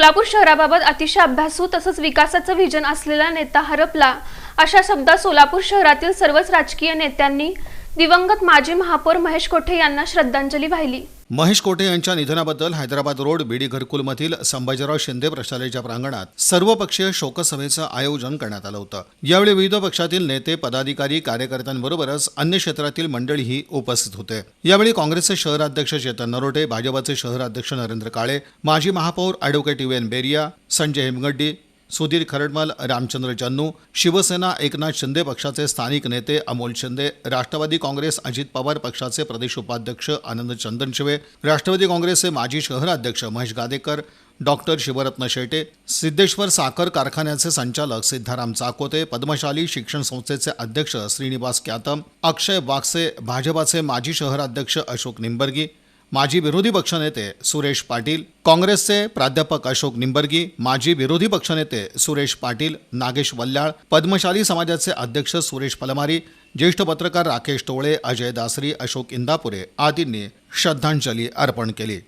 सोलापूर शहराबाबत अतिशय अभ्यासू तसंच विकासाचं व्हिजन असलेला नेता हरपला. अशा शब्दात सोलापूर शहरातील सर्वच राजकीय नेत्यांनी दिवंगत माजी महापौर महेश कोठे यांना श्रद्धांजली वाहिली. महेश कोठे यांच्या निधनाबद्दल हैदराबाद रोड बीडी घरकुलमधील संभाजीराव शिंदे प्रशालेच्या प्रांगणात सर्वपक्षीय शोकसभेचं आयोजन करण्यात आलं होतं. यावेळी विविध पक्षातील नेते पदाधिकारी कार्यकर्त्यांबरोबरच अन्य क्षेत्रातील मंडळीही उपस्थित होते. यावेळी काँग्रेसचे शहराध्यक्ष चेतन नरोटे भाजपाचे शहराध्यक्ष नरेंद्र काळे माजी महापौर advocate U N Beriya Sanjay Hemgaddi Sudhir Kharadmal Ramchandra Jannu Shiv Sena Eknath Shinde पक्षाचे स्थानिक नेते अमोल शिंदे राष्ट्रवादी काँग्रेस अजित पवार पक्षाचे प्रदेश उपाध्यक्ष आनंद चंदनशिवे राष्ट्रवादी काँग्रेसचे माजी शहराध्यक्ष महेश गादेकर डॉक्टर शिवरत्न शेटे सिद्धेश्वर साखर कारखान्याचे संचालक सिद्धाराम चाकोते पद्मशाली शिक्षण संस्थेचे अध्यक्ष श्रीनिवास क्यातम अक्षय वागसे भाजपाचे माजी शहराध्यक्ष अशोक निंबर्गी माजी विरोधी पक्षनेते सुरेश पाटील काँग्रेसचे प्राध्यापक अशोक निंबर्गी माजी विरोधी पक्षनेते सुरेश पाटील नागेश वल्याळ पद्मशाली समाजाचे अध्यक्ष सुरेश पलमारी ज्येष्ठ पत्रकार राकेश टोळे अजय दासरी अशोक इंदापुरे आदींनी श्रद्धांजली अर्पण केली.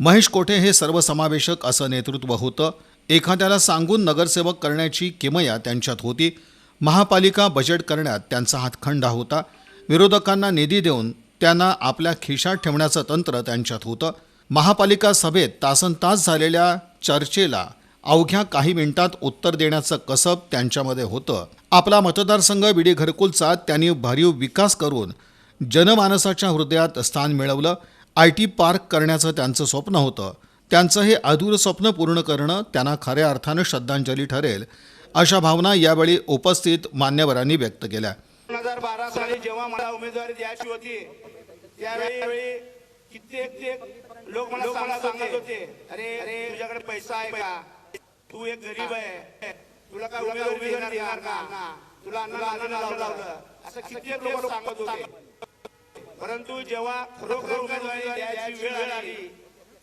महेश कोठे हे सर्वसमावेशक असं नेतृत्व होतं? एखाद्याला सांगून नगरसेवक करण्याची किमया त्यांच्यात होती. महापालिका बजेट करण्यात त्यांचा हातखंडा होता. विरोधकांना निधी देऊन त्यांना आपल्या खिशात ठेवण्याचं तंत्र त्यांच्यात होतं. महापालिका सभेत तासन तास झालेल्या चर्चेला अवघ्या काही मिनिटात उत्तर देण्याचं कसब त्यांच्यामध्ये होतं. आपला मतदारसंघ विडी घरकुलचा त्यांनी भरीव विकास करून जनमानसाच्या हृदयात स्थान मिळवलं. आय टी पार्क करण्याचं त्यांचं स्वप्न होतं. त्यांचं हे अधूर स्वप्न पूर्ण करणं त्यांना खऱ्या अर्थानं श्रद्धांजली ठरेल अशा भावना यावेळी उपस्थित मान्यवरांनी व्यक्त केल्या. दोन हजार बारा साली जेव्हा मला उमेदवारी द्यायची होती त्यावेळी कित्येक ते लोक मला सांगा- सांगत होते अरे अरे तुझ्याकडे पैसा आहे का? तू एक गरीब आहे. तुला काय उमेदवारी देणार का? तुला अन्न लावलं. लावलं. असं कित्येक लोक सांगत होते. परंतु जेव्हा खरोखर उमेदवारी द्यायची वेळ आली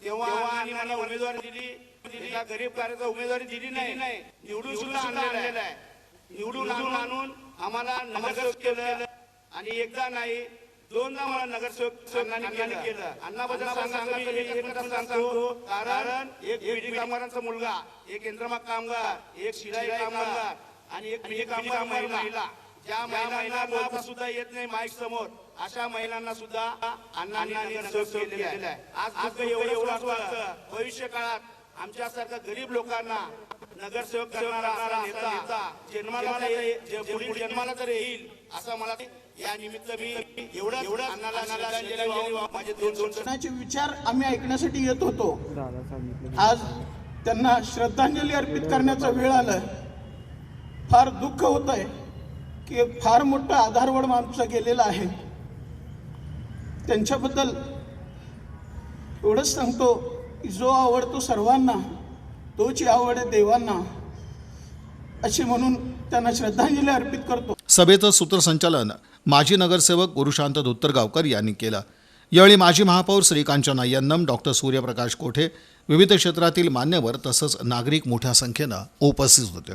तेव्हा आणि मला उमेदवारी दिली. एका गरीब कार्याचा उमेदवारी दिली नाही. निवडून सुद्धा आणलेला आहे. निवडून आणून आणून आम्हाला नगरसेवक केलं. आणि एकदा नाही दोनदा मला नगरसेवक संघाने केलं. अण्णाबद्दल सांगा मी एक मिनिटात सांगतो. कारण एक बीडी कामगारांचा मुलगा एक यंत्रमाग कामगार एक शिलाई कामगार आणि एक बिडी कामगार महिला. ज्या महिलांना बोलता सुद्धा येत नाही माईक समोर अशा महिलांना सुद्धा आहे. आज एवढं एवढं भविष्य काळात आमच्यासारख्या गरीब लोकांना नगरसेवक करणारा नेता जन्माला पुढील येईल असं मला या निमित्त मी एवढं एवढं माझे दोन विचार आम्ही ऐकण्यासाठी येत होतो. आज त्यांना श्रद्धांजली अर्पित करण्याचा वेळ आलं फार दुःख होत आहे की फार मोठं आधारवड माणूस गेलेला आहे. त्यांच्याबद्दल एवढंच सांगतो की जो आवडतो सर्वांना तोची आवड आहे देवांना. अशी म्हणून त्यांना श्रद्धांजली अर्पित करतो. सभेचं सूत्रसंचालन माजी नगरसेवक गुरुशांत धोत्तरगावकर यांनी केलं. यावेळी माजी महापौर श्रीकांचना यन्नम डॉक्टर सूर्यप्रकाश कोठे विविध क्षेत्रातील मान्यवर तसंच नागरिक मोठ्या संख्येनं उपस्थित होते.